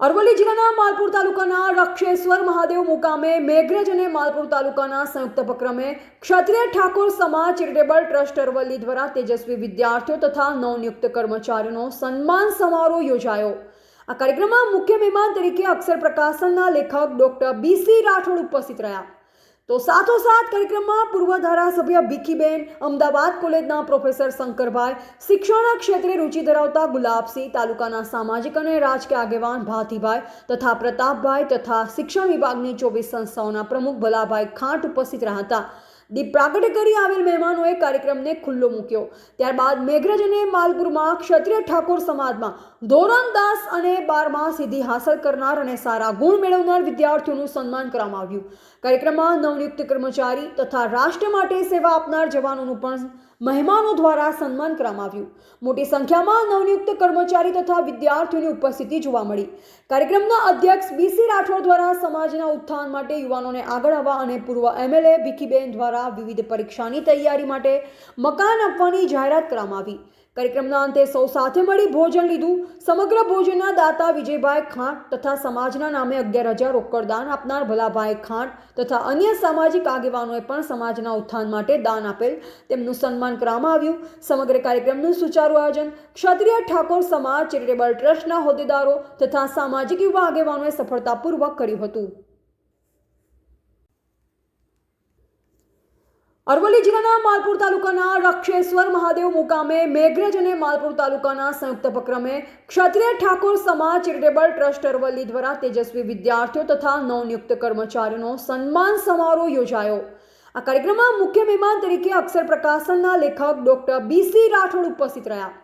અરવલ્લી જિલ્લાના માલપુર તાલુકાના રક્ષેશ્વર મહાદેવ મુકામે મેઘરજ અને માલપુર તાલુકાના સંયુક્ત ઉપક્રમે ક્ષત્રિય ઠાકોર સમાજ ચેરિટેબલ ટ્રસ્ટ અરવલ્લી દ્વારા તેજસ્વી વિદ્યાર્થીઓ તથા નવનિયુક્ત કર્મચારીઓનો સન્માન સમારોહ યોજાયો. આ કાર્યક્રમમાં મુખ્ય મહેમાન તરીકે અક્ષર પ્રકાશનના લેખક ડોક્ટર બીસી રાઠોડ ઉપસ્થિત રહ્યા. તો સાથોસાથ કાર્યક્રમમાં પૂર્વ ધારાસભ્ય ભીખીબેન, અમદાવાદ કોલેજના પ્રોફેસર શંકરભાઈ, શિક્ષણ ક્ષેત્રે રુચિ ધરાવતા ગુલાબસિંહ, તાલુકાના સામાજિક અને રાજકીય આગેવાન ભાતીભાઈ તથા પ્રતાપભાઈ તથા શિક્ષણ વિભાગની ચોવીસ સંસ્થાઓના પ્રમુખ ભલાભાઈ ખાંટ ઉપસ્થિત રહ્યા હતા. દીપ પ્રાગટ્ય કરી આવેલ મહેમાનોએ કાર્યક્રમને ખુલ્લો મૂક્યો. ત્યારબાદ મેઘરજ અને માલપુરમાં ક્ષત્રિય ઠાકોર સમાજમાં ધોરણ દસ અને બારમાં સિદ્ધિ હાંસલ કરનાર અને સારા ગુણ મેળવનાર વિદ્યાર્થીઓનું સન્માન કરવામાં આવ્યું. કાર્યક્રમમાં નવનિયુક્ત કર્મચારી તથા રાષ્ટ્ર માટે સેવા આપનાર જવાનોનું પણ મહેમાનો દ્વારા સન્માન કરવામાં આવ્યું. મોટી સંખ્યામાં નવનિયુક્ત કર્મચારી તથા વિદ્યાર્થીઓની ઉપસ્થિતિ જોવા મળી. કાર્યક્રમના અધ્યક્ષ બીસી રાઠોડ દ્વારા સમાજના ઉત્થાન માટે યુવાનોને આગળ આવવા અને પૂર્વ એમએલએ ભીખીબેન દ્વારા વિવિધ પરીક્ષાની તૈયારી માટે મકાન આપવાની જાહેરાત કરવામાં આવી. કાર્યક્રમના અંતે સૌ સાથે મળી ભોજન લીધું. સમગ્ર ભોજનના દાતા વિજયભાઈ ખાંટ તથા સમાજના નામે અગિયાર હજાર રોકડદાન આપનાર ભલાભાઈ ખાંટ તથા અન્ય સામાજિક આગેવાનોએ પણ સમાજના ઉત્થાન માટે દાન આપેલ તેમનું સન્માન કરવામાં આવ્યું. સમગ્ર કાર્યક્રમનું સુચારુ આયોજન ક્ષત્રિય ઠાકોર સમાજ ચેરિટેબલ ટ્રસ્ટના હોદ્દેદારો તથા સામાજિક યુવા આગેવાનોએ સફળતાપૂર્વક કર્યું હતું. અરવલ્લી જિલ્લાના માલપુર તાલુકાના રક્ષેશ્વર મહાદેવ મુકામે મેઘરજ અને માલપુર તાલુકાના સંયુક્ત ઉપક્રમે ક્ષત્રિય ઠાકોર સમાજ ચેરિટેબલ ટ્રસ્ટ અરવલ્લી દ્વારા તેજસ્વી વિદ્યાર્થીઓ તથા નવનિયુક્ત કર્મચારીઓનો સન્માન સમારોહ યોજાયો. આ કાર્યક્રમમાં મુખ્ય મહેમાન તરીકે અક્ષર પ્રકાશનના લેખક ડોક્ટર બીસી રાઠોડ ઉપસ્થિત રહ્યા.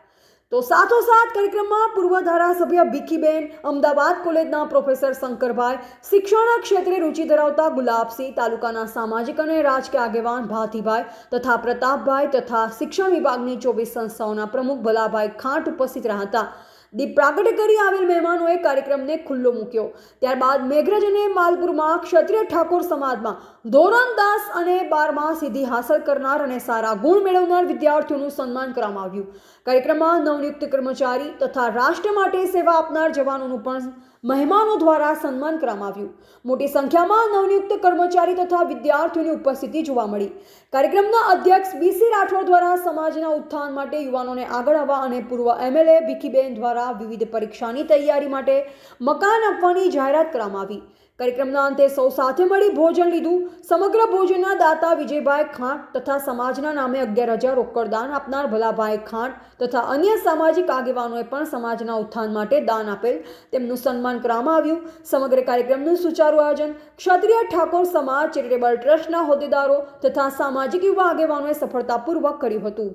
તો સાથોસાથ કાર્યક્રમમાં પૂર્વ ધારાસભ્ય ભીખીબેન, અમદાવાદ કોલેજના પ્રોફેસર શંકરભાઈ શિક્ષણ ક્ષેત્રે રુચિ ધરાવતા ગુલાબસિંહ, તાલુકાના સામાજિક અને રાજકીય આગેવાન ભાતીભાઈ તથા પ્રતાપભાઈ તથા શિક્ષણ વિભાગની ચોવીસ સંસ્થાઓના પ્રમુખ ભલાભાઈ ખાંટ ઉપસ્થિત રહ્યા હતા. દીપ પ્રાગટ્ય કરી આવેલ મહેમાનોએ કાર્યક્રમને ખુલ્લો મૂક્યો. ત્યારબાદ મેઘરજ અને માલપુરમાં ક્ષત્રિય ઠાકોર સમાજમાં ધોરણ દસ અને બારમાં સિદ્ધિ હાંસલ કરનાર અને સારા ગુણ મેળવનાર વિદ્યાર્થીઓનું સન્માન કરવામાં આવ્યું. કાર્યક્રમમાં નવનિયુક્ત કર્મચારી તથા રાષ્ટ્ર માટે સેવા આપનાર જવાનોનું પણ મહેમાનો દ્વારા સન્માન કરવામાં આવ્યું. મોટી સંખ્યામાં નવનિયુક્ત કર્મચારી તથા વિદ્યાર્થીઓની ઉપસ્થિતિ જોવા મળી. કાર્યક્રમના અધ્યક્ષ બીસી રાઠોડ દ્વારા સમાજના ઉત્થાન માટે યુવાનોને આગળ આવવા અને પૂર્વ એમએલએ ભીખીબેન દ્વારા વિવિધ પરીક્ષાની તૈયારી માટે મકાન આપવાની જાહેરાત કરવામાં આવી. કાર્યક્રમના અંતે સૌ સાથે મળી ભોજન લીધું. સમગ્ર ભોજનના દાતા વિજયભાઈ ખાંટ તથા સમાજના નામે અગિયાર હજાર રોકડ દાન આપનાર ભલાભાઈ ખાંટ તથા અન્ય સામાજિક આગેવાનોએ પણ સમાજના ઉત્થાન માટે દાન આપેલ તેમનું સન્માન કરવામાં આવ્યું. સમગ્ર કાર્યક્રમનું સુચારુ આયોજન ક્ષત્રિય ઠાકોર સમાજ ચેરિટેબલ ટ્રસ્ટના હોદ્દેદારો તથા સામાજિક યુવા આગેવાનોએ સફળતાપૂર્વક કર્યું હતું.